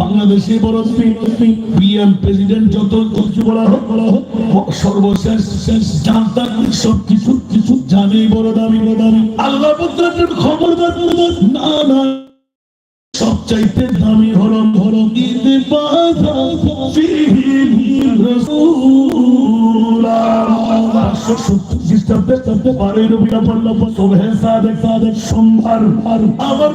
বাংলাদেশে PM president যত কিছু বলা হোক বলা হোক, সর্বশেষ, শেষ জানতা সব কিছু কিছু জানে, বড় দামি বড় দামি আল্লাহ পুত্রের খবর। না না সবচাইতে দামি হলো হলো ঈদ বাধা ফিহি রাসূলুল্লাহ পাঁচশো সত্তর খ্রিস্টাব্দে তাতে পারে রবিরা পড়ল সোভে সাদে সাদে সোমবার আমার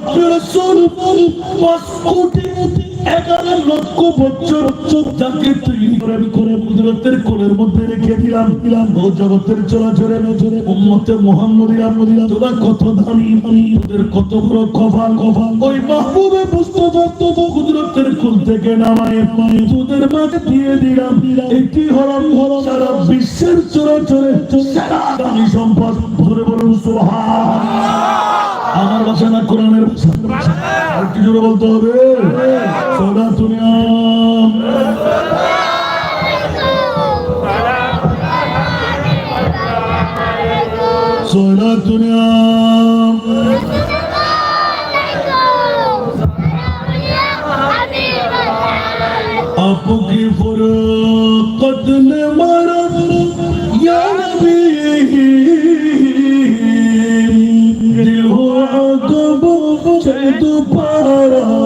এগারো লক্ষ বছর যাকে তৈরি করে করে কুদরতের কোলের মধ্যে রেখে দিলাম। দিলাম ও জগতের চলাচলে নজরে, উম্মতে মোহাম্মদিরা মদিরা তোরা কত দামি দামি তোদের কত বড় কপাল কপাল। ওই মাহবুবে পারতো তো কুদরতের কোল থেকে নামায়। পায়ে তোদের মাঝে দিয়ে দিলাম একটি হরম হরম সারা বিশ্বের চলাচলে সারা দামি সম্পদ। ধরে বলুন সোহা আল্লাহর ভাষা না কোরআনের ভাষা। আর কি জোরে বলতে হবে। সদা তুমি সদা তুমি আপু কি ফুরকত না चैत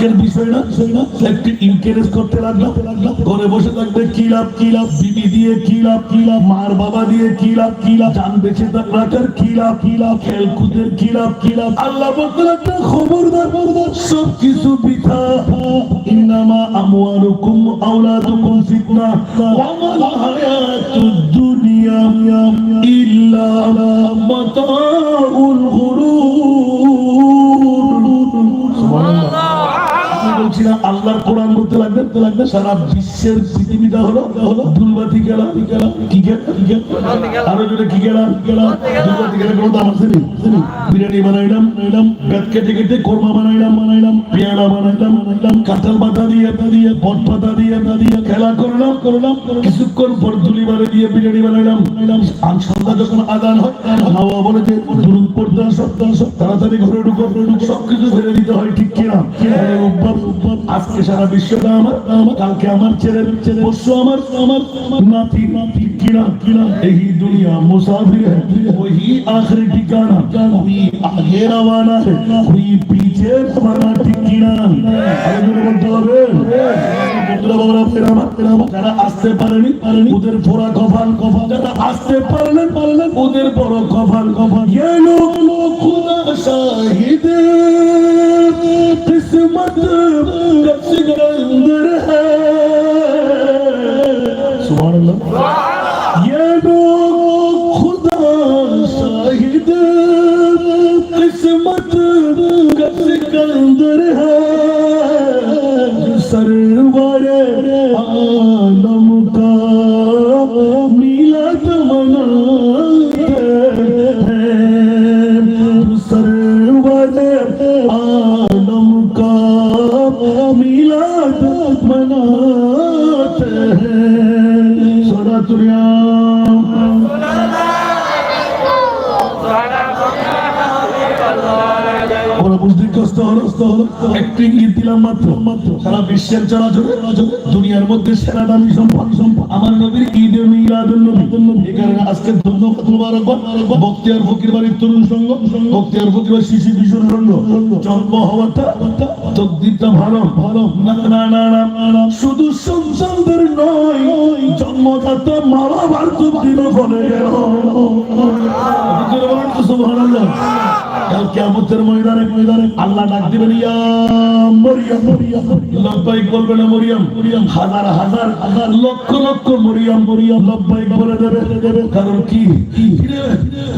আজকের বিষয় না বিষয় না একটু ইনকারেজ করতে লাগলাম। ঘরে বসে থাকবে, কি লাভ কি লাভ? বিবি দিয়ে কি লাভ কি লাভ? মার বাবা দিয়ে কি লাভ কি লাভ? জান বেঁচে রাখার কি লাভ কি লাভ? খেলকুদের কি লাভ কি লাভ? আল্লাহ বলতে একটা খবরদার খবরদার সব কিছু বৃথা। ইন্নামা আমওয়ালুকুম আওলাদুকুম ফিতনা। ওয়া মাল হায়াতুদ দুনিয়া ইল্লা মাতাউল আল্লাহর কোরআন বলতে লাগবে তো লাগবে সারা বিশ্বের পৃথিবীটা হলো হলো দুলবাতি খেলা খেলা কি খেলা আরও জোরে কি খেলা। কোনো দাম আছে বিরিয়ানি বানাইলাম বানাইলাম গাছ কেটে কেটে কোরমা বানাইলাম বানাইলাম পেয়ারা বানাইলাম বানাইলাম কাঁঠাল পাতা দিয়ে পাতা দিয়ে বট পাতা দিয়ে পাতা দিয়ে খেলা করলাম করলাম কিছুক্ষণ পর দুলি বারে দিয়ে বিরিয়ানি বানাইলাম বানাইলাম। সন্ধ্যা যখন আদান হয় হাওয়া বলে যে দুরুদ পড়তে আসো তাড়াতাড়ি ঘরে ঢুকো ঢুকো সবকিছু ছেড়ে দিতে হয় ঠিক কিনা? উব্বাব, আজকে সারা বিশ্বটা আমার আমার আমার কালকে আমার ছেলের পরশু আমার আমার নাতি নাতি কিনা কিনা এই দুনিয়া মুসাফির ওই আখরি ঠিকানা ওই আগে রওয়ানা ওই পিছে রওয়ানা ঠিকানা। আরে বলতে হবে। যারা আসতে পারেনি পারেনি, ওদের পোড়া কফাল কফাল যারা আসতে পারলেন পারলেন ওদের বড় কফাল কফাল ইয়ে লোক লোক খুদা শাহিদ അസമത്തും കക്ഷികൾ സുബാനല്ലോ বিশ্বের চলাচলে দুনিয়ার মধ্যে সেরা দামি সম্পদ আমার নবীর ঈদে মিলাদুল নবী। কারণে আজকে মুবারকবাদ। বক্তিয়ার ফকির বাড়ির তরুণ সংঘ, বক্তিয়ার ফকির বাড়ির শিশু কিশোর সংঘ, জন্ম হওয়াটা তকদিরটা ভালো। ভালো না না না না শুধু সন্তানদের নয়, জন্মদাতা মা বাবার তকদিরও ফলে গেল। সুবহানাল্লাহ। ময়দানে ময়দানে আল্লাহ ডাক দিবেন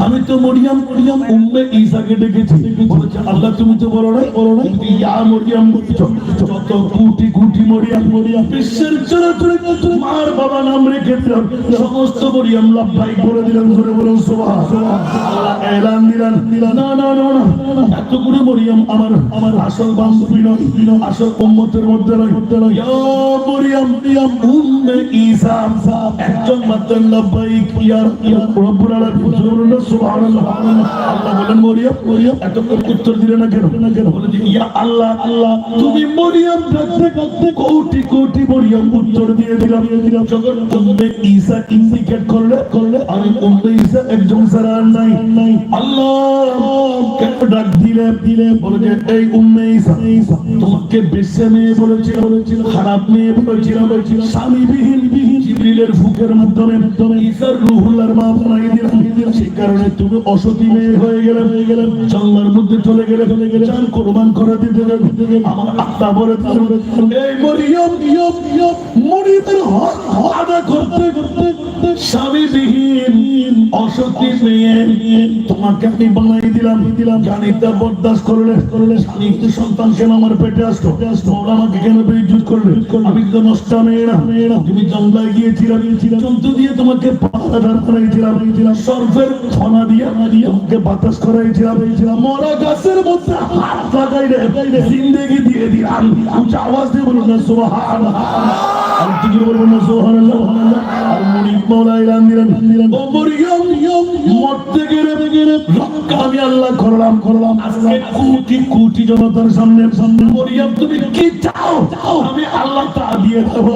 আমি তো উম্মে ডেকেছি। আল্লাহ, তুমি তো বলো নাই বলো নাই। বিশ্বের মার বাবা নাম সমস্ত মরিয়াম বলুন, সুবহান আল্লাহ এলান দিলেন। দিলেন না না এতগুলো মরিয়াম আমার আমার আসল বান্ধবী আসল উম্মতের মধ্যে নয়। মরিয়াম মরিয়াম উম্মে ঈসা, একজন মাত্র লব্বাইক, ইয়া রব্বুল আলামিন। সুবহানাল্লাহ। আল্লাহ বলেন, মরিয়াম মরিয়াম এত উত্তর দিলে না কেন? না কেন বলে ইয়া আল্লাহ আল্লাহ, তুমি মরিয়াম ডাকতে ডাকতে কোটি কোটি মরিয়াম উত্তর দিয়ে দিলাম। দিলাম যখন উম্মে ঈসা ইন্ডিকেট করলে করলে আমি উম্মে ঈসা একজন ছাড়া নাই নাই। আল্লাহ ডাক দিলে দিলে বলে এই উম্মে তোমাকে বেশ্যা মেয়ে বলেছিল বলেছিল, খারাপ মেয়ে বলেছিল বলেছিল স্বামী বিহীন ফুকের মাধ্যমে মাধ্যমে ঈসার রুহুল্লাহর মা বানাই কারণে তুমি অসতী মেয়ে হয়ে গেলে হয়ে গেলে জঙ্গলের মধ্যে চলে গেলে চলে গেলে কোরবান করে দিতে আমার আত্মা বলে এই মরিয়ম ইয়ম ইয়ম করতে অসতী মেয়ে তোমাকে আমি বানাই দিলাম দিলাম। জানি তা বরদাস্ত করলে করলে স্বামী তো সন্তান কেন আমার পেটে আসতো। আসতো আমাকে কেন বেইজ্জত করলে? আমি তো নষ্ট মেয়ে না তুমি জঙ্গলায় গিয়েছিলাম। জন্তু দিয়ে তোমাকে পাহাড় বানাইছিলাম সর্ফের ফনা দিয়ে তোমাকে বাতাস করাইছিলাম। করাইছিলাম মরা গাছের মধ্যে হাত লাগাই রে, জিন্দেগি দিয়ে দিলাম। উচ্চ আওয়াজ দিয়ে বলুন না সুবহানাল্লাহ। আমি কি বলব না সুবহানাল্লাহ। আর মুনি মৌলা ইলান দিলেন। মরতে গেলে গেলে আমি আল্লাহ করলাম করলাম কুটি কোটি জনতার সামনে সামনে মরিয়াম তুমি কি চাও? আমি আল্লাহ তা দিয়ে দেবো।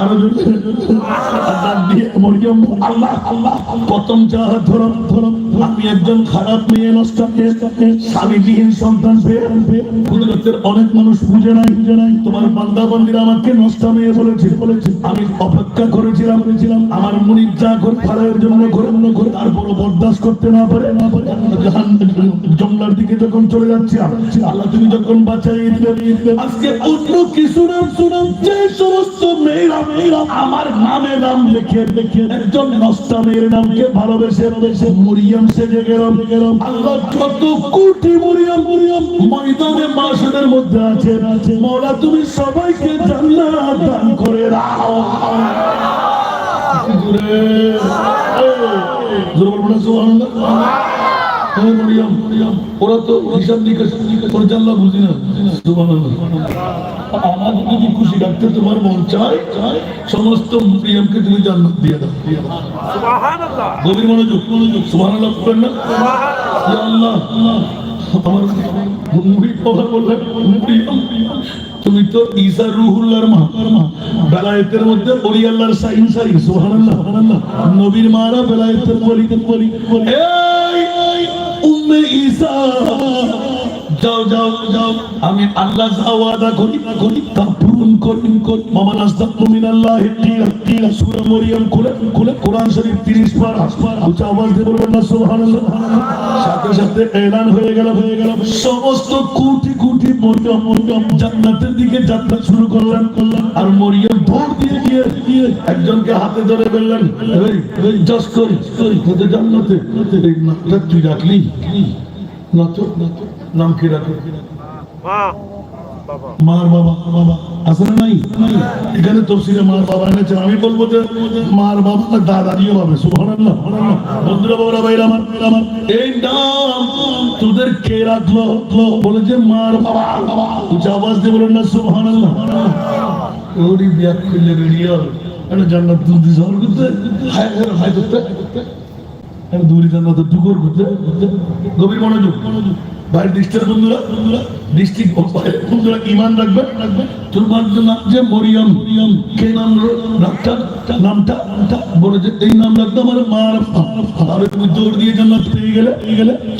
আরও অনেক মানুষ বুঝে নাই। বুঝে নাই তোমার বান্দা বান্দিরা আমাকে নষ্ট মেয়ে বলেছে। বলেছে আমি অপেক্ষা করেছিলাম। করেছিলাম আমার মুনির যা করে ফালাইয়ের জন্য করে অন্য করে তারপরও বরদাস্ত করতে না পারে না পারে। জাহান দিকে যখন চলে যাচ্ছি, আল্লাহ তুমি যখন বাঁচাই দিলে আজকে অন্য কিছু নাম শুনাম যে সমস্ত মেয়েরা আমার নামে নাম লিখে লিখে একজন মেয়ের নামকে ভালোবেসে ভালোবেসে মরিয়াম সেজে গেলাম। গেলাম আল্লাহ কত কোটি মরিয়াম মরিয়াম ময়দানে মাসের মধ্যে আছে। আছে মৌলা, তুমি সবাইকে জান্নাত দান করে দাও। জোরে সুবহানাল্লাহ মরিয়ম, মরিয়ম। ওরা তো হিসাব নিকাশ করে বুঝি না। আমাকে যদি খুশি রাখতে তোমার মন চায় চায়, সমস্ত মরিয়মকে তুমি জান্নাত দিয়ে দাও। গভীর মনোযোগ মনোযোগ। সুবহানাল্লাহ বলবেন না? আল্লাহ আল্লাহ, আমার মুড়ি কথা বললেন মরিয়ম, তুমি তো ঈসা রুহুল্লাহর মা। মা। বেলায়েতের মধ্যে ওলি আল্লাহর সাইন সাইন। সুবহানাল্লাহ সুবহানাল্লাহ। নবীর মারা বেলায়েতের এই এই, উম্মে ঈসা যাও যাও যাও। আমি আল্লাহ যা ওয়াদা করি করি তা পূরণ করি করি। মামা নাস্তাকু মিনাল্লাহি কিলা কিলা সূরা মরিয়ম খুলে খুলে কোরআন শরীফ 30 পারা পারা উচ্চ আওয়াজ দিয়ে বলবেন না সুবহানাল্লাহ। সাথে সাথে এলান হয়ে গেল হয়ে গেল। সমস্ত কোটি কোটি মরিয়ম মরিয়ম জান্নাতের দিকে যাত্রা শুরু করলেন। করলেন আর মরিয়ম দৌড় দিয়ে গিয়ে গিয়ে একজনকে হাতে ধরে বললেন, এই এই জাস করি তোদের জান্নাতে। এই নামটা তুই রাখলি? না তো নাম কি রাখো মার বাবা বাবা। আছে না নাই। এখানে তফসিলে মার বাবা এনেছে। আমি বলব যে মার বাবা না দাদারিও পাবে সুবহানাল্লাহ। বন্ধুরা বাবারা ভাইরা আমার আমার। এই নাম তোদের কে রাখল? বলে যে মার বাবা। বাবা আওয়াজ দিয়ে বলেন না সুবহানাল্লাহ। ওরি বিয়া করলে বেরিয়ে এটা জান্নাত তুলতে ঝড় করতে। হায় হায় করতে। এই নাম রাখতো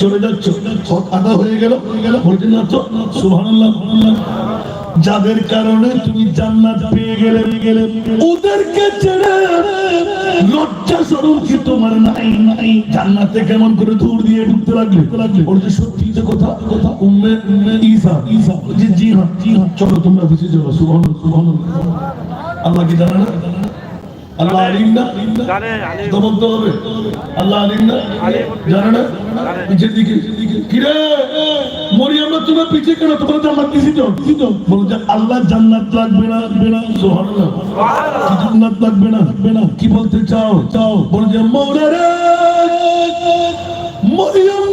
চলে যাচ্ছ। আদা হয়ে গেল। হয়ে গেল যাদের কারণে তুমি জান্নাত পেয়ে গেলে গেলে ওদেরকে ছেড়ে লজ্জা সরম কি তোমার নাই? নাই জান্নাতে কেমন করে দূর দিয়ে ঢুকতে লাগলে? লাগলে ওর যে সত্যি যে কথা কথা উম্মে উম্মে ঈসা ঈসা জি জি হ্যাঁ জি হ্যাঁ চলো তোমরা অফিসে চলো সুবহানাল্লাহ সুবহানাল্লাহ। আল্লাহ কি জানে না? আল্লাহ আলিম না? জানে, আলিম। হবে। আল্লাহ আলিম না। জানে না? পিছের দিকে। কিরে? তোমার পিছে কেন? তোমার জান্নাত দিছি তো। বলো যে আল্লাহ জান্নাত লাগবে না? লাগবে না। সুবহানাল্লাহ। জান্নাত লাগবে না? লাগবে না। কি বলতে চাও? চাও। বলো যে মৌলা রে মরিয়াম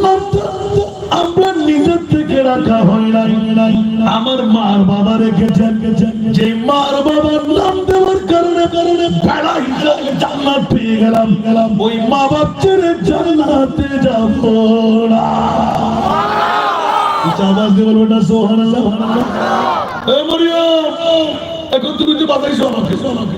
আমরা নিজের থেকে রাখা হয় নাই। আমার মার বাবা রেখেছেন। যে মার বাবার নাম দেওয়ার কারণে কারণে বেড়া হিসাবে জান্নাত পেয়ে গেলাম। গেলাম ওই মা বাপ ছেড়ে জান্নাতে যাব না। আওয়াজ দিয়ে বলব না মরিয়ম, এখন তুমি তো বাতাইছো আমাকে আমাকে।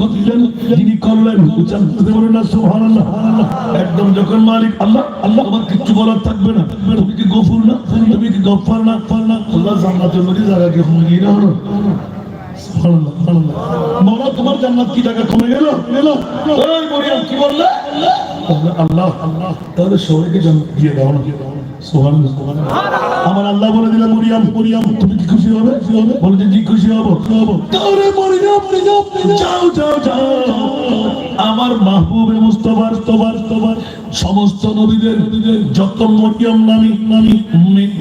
করলেন যিনি করলেন। একদম যখন মালিক, আল্লাহ আল্লাহ, আমার কিচ্ছু বলার থাকবে না। তুমি কি গফুর না? তুমি কি গফার না? না আল্লাহ জান্নাতের মধ্যে জায়গাকে হুঙ্গি না হলো সুবহানাল্লাহ। তোমার জান্নাত কি জায়গা কমে গেল? গেল। কি বললে? আল্লাহ সবাইকে দিয়ে দাও না। সুবহানাল্লাহ। আমার আল্লাহ বলে দিলাম মরিয়াম মরিয়াম, তুমি কি খুশি হবে? বলে যে খুশি হব মরিয়াম যাও যাও যাও। আমার মাহবুবে মুস্তফার, তোবার তোবার, সমস্ত নবীদের, যত মরিয়ম নামি নামি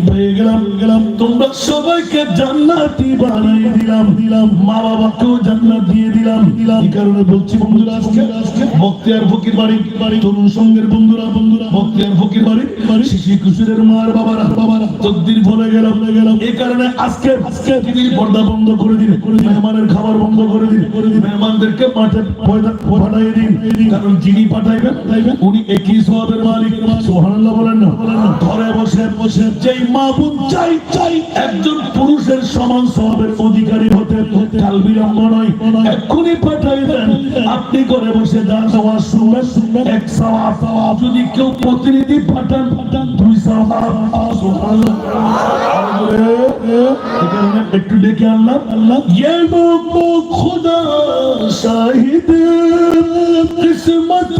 হয়ে গেলাম গেলাম। তোমরা সবাইকে জান্নাতি বানাই দিলাম। দিলাম মা বাবাকেও জান্নাত দিয়ে দিলাম। দিলাম কারণে বলছি বন্ধুরা, আজকে আজকে বক্তিয়ার ফকির বাড়ি বাড়ি সঙ্গের বন্ধুরা বন্ধুরা বক্তিয়ার ফকির বাড়ি শিশি কুসুরের মার বাবারা বাবারা। তকদির বলে গেলাম বলে গেলাম। এই কারণে আজকে আজকে পর্দা বন্ধ করে দিন। মেহমানের খাবার বন্ধ করে দিন। মেহমানদেরকে মাঠে পাঠাই দিন। কারণ যিনি পাঠাইবেন পাঠাইবেন উনি একই সোয়াবের মালিক। সুবহানাল্লাহ বলেন না। ঘরে বসে বসে যেই মাহবুব চাই চাই একজন পুরুষের সমান সোয়াবের অধিকারী হতে কাল বিলম্ব নয়। এক্ষুনি পাঠাই দেন আপনি ঘরে বসে সওয়াজ শুনবেন শুনবেন, এক সওয়াব সওয়াব। যদি কেউ প্রতিনিধি পাঠান পাঠান, দুই সওয়াব সুবহানাল্লাহ। একটু ডেকে আনলাম আল্লাহ ইয়ে শাহিদ কিসমত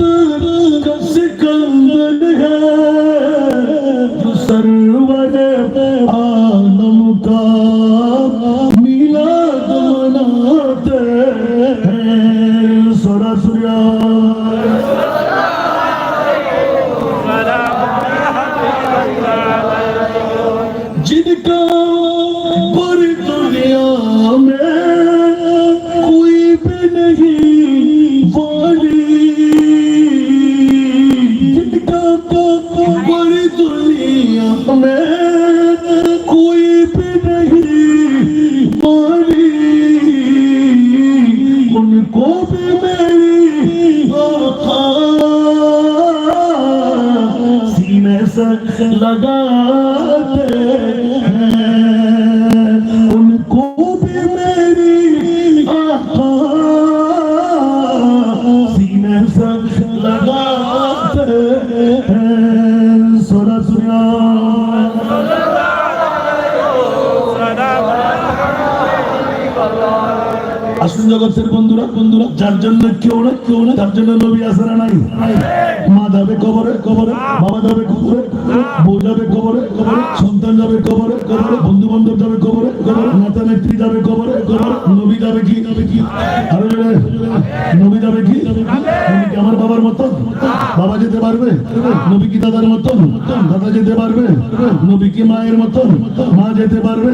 সন্তান যাবে কবরে কবরে বন্ধু বান্ধব যাবে কবরে কবরে নেতা নেত্রী যাবে কবরে কবরে, নবী যাবে কি যাবে কি? নবী যাবে কি? আমার বাবার মতন? বাবা যেতে পারবে? নবী কি দাদার মতন? দাদা যেতে পারবে? নবী কি মায়ের মতন? মা যেতে পারবে?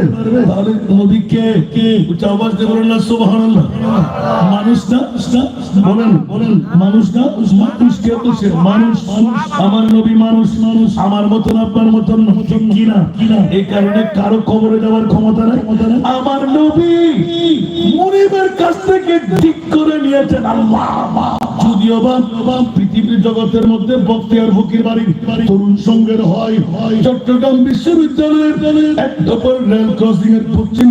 তাহলে নবী কে? কে? উচ্চ আওয়াজ দিয়ে না, সুবহানাল্লাহ। মানুষ না? বলেন বলেন, মানুষ না, মানুষ কে বলছে? মানুষ আমার নবী মানুষ মানুষ। আমার মতন, আপনার মতন কিনা এই কারণে কারও কবরে যাওয়ার ক্ষমতা নাই। আমার নবী মুনিবের কাছ থেকে ঠিক করে নিয়েছেন আল্লাহ। যদিও বা পৃথিবীর জগতের মধ্যে বক্তিয়ার ফকির হয়, চট্টগ্রাম বিশ্ববিদ্যালয়ের এক নম্বর রেল ক্রসিং এর পশ্চিম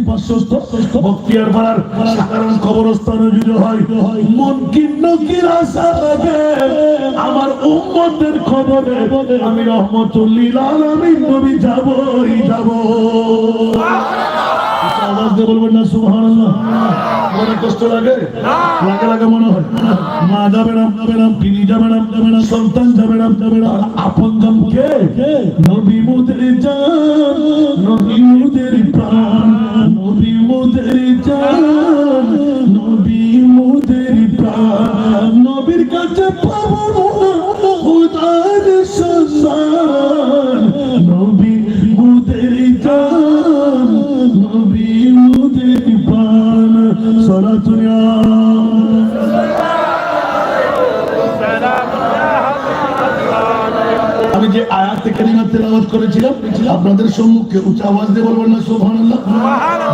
হয়, মন কিন্ন কিরাসা লাগে আমার উম্মতের খবরে আমি রহমতুল্লিল আলামিন নবী যাব। আওয়াজ দিয়ে বলবেন না সুবহানাল্লাহ। মনে কষ্ট লাগে লাগে লাগে মনে হয়। মা যাবে না যাবে না পিনি যাবে না যাবে না সন্তান যাবে না যাবে না আপন জন কে? নবী মোদের জান নবী মোদের প্রাণ নবী মোদের জান নবী মোদের প্রাণ। নবীর কাছে সম্মুখে উচ্চ আওয়াজ দিয়ে বলবেন না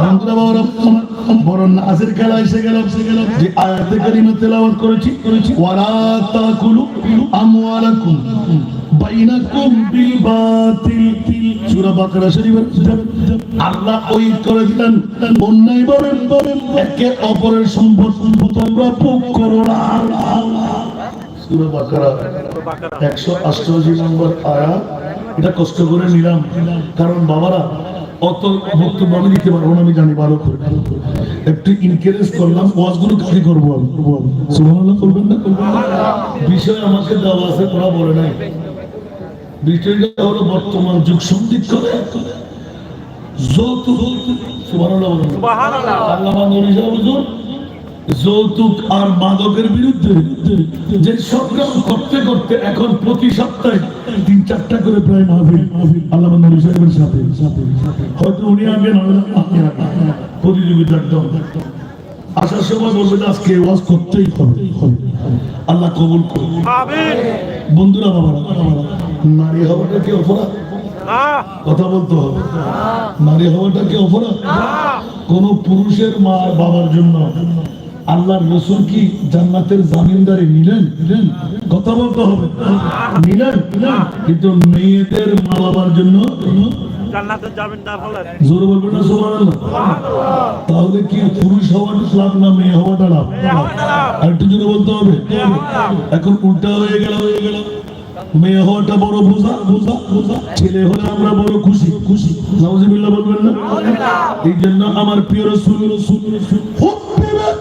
বন্ধুরা বাবারা আমার বড় নাজের খেলা এসে গেল যে আয়াত কারিমা তেলাওয়াত করেছি করেছি। ওয়ালা তাকুলু আমওয়ালাকুম বাইনাকুম বিল বাতিল সূরা বাকারা শরীফের আল্লাহ ওই করে দিলেন অন্যায় একে অপরের সম্পদ তোমরা ভোগ করো না। সূরা বাকারা একশো অষ্টআশি নম্বর আয়াত। এটা কষ্ট করে নিলাম। কারণ বাবারা অত বক্তব্য আমি দিতে পারব না আমি জানি ভালো করে। একটু ইনকারেজ করলাম ওয়াজগুলো কাকে করব আমি করব আমি। সুবহানাল্লাহ করবেন না? বিষয় আমাকে দেওয়া আছে ওরা বলে নাই। বিষয়টা হলো বর্তমান যুগ সন্দিক করে যৌতুক সুবহানাল্লাহ আল্লামা নবী হুজুর যৌতুক আর মাদকের বিরুদ্ধে যে সংগ্রাম করতে করতে এখন প্রতি সপ্তাহে তিন চারটা করে প্রায় মাহফিল আল্লাহ নবী সাহেবের সাথে হয়তো উনি আগে প্রতিযোগিতার দল। আসার সময় বলবে যে আজকে ওয়াজ করতেই হবে। আল্লাহ কবুল করুন। বন্ধুরা বাবারা, নারী হওয়াটা কি অপরাধ? কথা বলতে হবে। নারী হওয়াটা কি অপরাধ? কোন পুরুষের মা বাবার জন্য আল্লাহ রসুল কি জান্নাতের জামিনদারি নিলেন? নিলেন। কথা বলতে হবে। নিলেন। কিন্তু মেয়েদের মা বাবার জন্য জান্নাতের জামিনদার হলেন। জোরে বলবেন না তাহলে কি পুরুষ হওয়াটা লাভ না মেয়ে হওয়াটা লাভ আর একটু জোরে বলতে হবে। এখন উল্টা হয়ে গেল হয়ে গেল। মেয়ে হওয়াটা বড় বোঝা বোঝা বোঝা। ছেলে হলে আমরা বড় খুশি খুশি। নাউজুবিল্লাহ বলবেন না? এই জন্য আমার প্রিয় রাসূল রাসূল হুব্বিবাত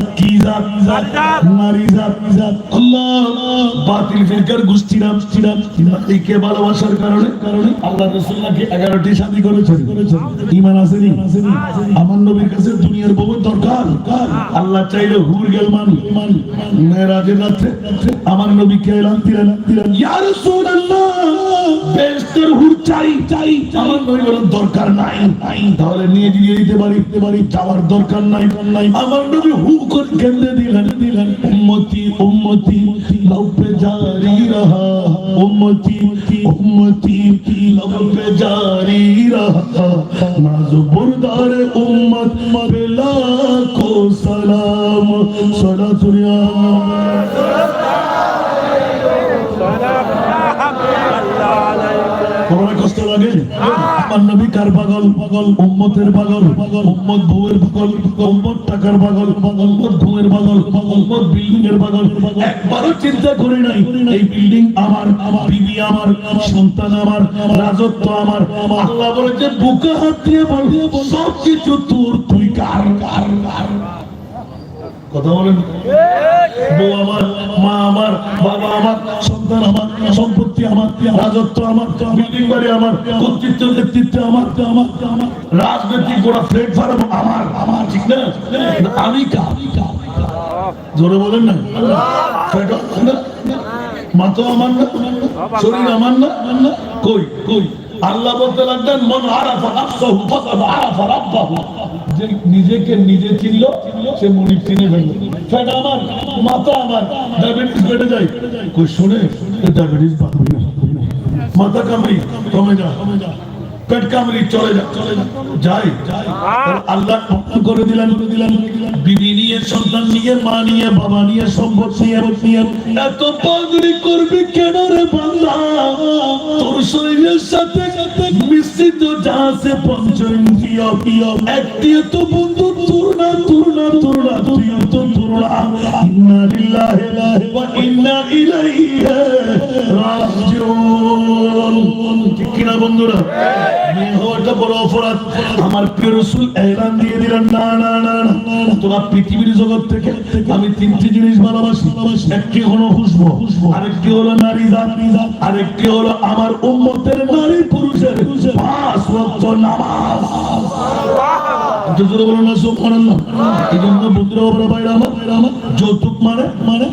কি জাত নারী জাত জাত। আল্লাহ বাতিল ফিরকার গোষ্ঠীরা গোষ্ঠীরা নারীকে ভালোবাসার কারণে কারণে আল্লাহ রাসূলকে 11টি শাদী করেছেন। করেছেন আসেনি। আসেনি আমার নবীর কাছে দুনিয়ার বহু দরকার। আল্লাহ চাইলে হুর গেল মান। মান রাত্রে আমার নবীকে এলান দিলেন। দিলেন ইয়া রাসূলুল্লাহ বেহেশতের হুর চাই। চাই আমার নবী বলেন দরকার নাই। তাহলে নিয়ে দিয়ে দিতে পারি দিতে পারি। যাওয়ার দরকার নাই। নাই আমার নবী হু হুজুর। কেঁদে দিলেন দিলেন উম্মতি উম্মতি লব্বে জারি রাহা। উম্মতি উম্মতি লব্বে জারি রাহা। নাজ বুরদার উম্মত বেলা কো সালাম। সালা দুনিয়া সালাম। আলাইকুম কষ্ট লাগে? আমার নবী কার পাগল? পাগল উম্মতের পাগল। পাগল উম্মত বউয়ের পাগল। উম্মত টাকার পাগল। পাগল উম্মত ঘুমের পাগল। পাগল উম্মত বিল্ডিং এর পাগল। একবারও চিন্তা করি নাই, এই বিল্ডিং আমার আমার বিবি আমার, সন্তান আমার, রাজত্ব আমার। আল্লাহ বলে যে বুকে হাত দিয়ে বল সব কিছু তোর, তুই কার কার কার? কথা বলেন। বউ আমার মা আমার বাবা আমার সন্তান আমার সম্পত্তি আমার রাজত্ব আমার বিল্ডিং বাড়ি আমার কর্তৃত্ব নেতৃত্ব আমার আমার রাজনৈতিক গোড়া প্ল্যাটফর্ম আমার আমার ঠিক না? আমি কা জোরে বলেন না। পেটও আমার না, শরীর আমার না? কই কই? আল্লাহ বলতে লাগলেন মন আরাফা নাফসাহু ফাকাদ আরাফা রাব্বাহু। যে নিজেকে নিজে চিনল, সে মনির চিনে ফেলল ফ্যাট আমার, মাথা আমার, ডায়াবেটিস বেড়ে যায়। কই শুনে ডায়াবেটিস বাঁধবি মাথা কামড়ি, কমে যা। পেট কামড়ি চলে যা চলে যা। আল্লাহ করে দিলেন দিলেন। বিবি নিয়ে, সন্তান নিয়ে, মা নিয়ে, বাবা নিয়ে, সম্পদ নিয়ে এত পাগড়ি করবি কেন রে বাংলা তোর শরীরের সাথে মিশ্রিত যা আছে পঞ্চ প্রিয়। একটি তো বন্ধু তোর না তোর না তোর না তুই তো তোর না। ইন্না লিল্লাহি ইন্না ইলাইহি রাজিউন। কিনা বন্ধুরা? আমার প্রিয় আমি তিনটি জিনিস ভালোবাসি। একটি হলো হুসবো আরেকটি হলো নারী দান আরেকটি হলো আমার উম্মতের নারী পুরুষের পাঁচ ওয়াক্ত নামাজ। মানে মানে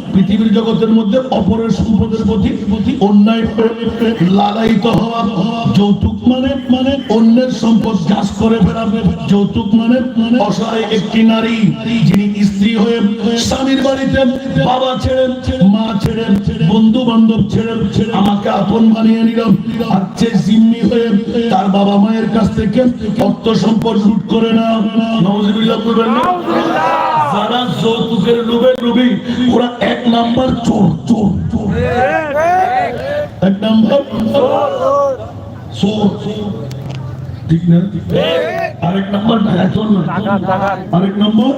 যৌতুক মানে মানে অন্যের সম্পদ চাষ করে বেড়াবে যৌতুক মানে মানে অসহায় একটি নারী যিনি স্ত্রী হয়ে স্বামীর বাড়িতে বাবা ছেড়ে, মা ছেড়ে বন্ধু বান্ধব ছেড়ে আমাকে আপন বানিয়ে নিল। আর যে জিম্মি হয়ে তার বাবা মায়ের কাছ থেকে অর্থ সম্পদ লুট করে না নওয়াজুবিল্লাহ করবেন না? যারা যৌতুকের লোভে লোভী ওরা এক নাম্বার চোর চোর চোর। এক নাম্বার চোর। ঠিক না? আরেক নাম্বার ডাকাত আরেক নম্বর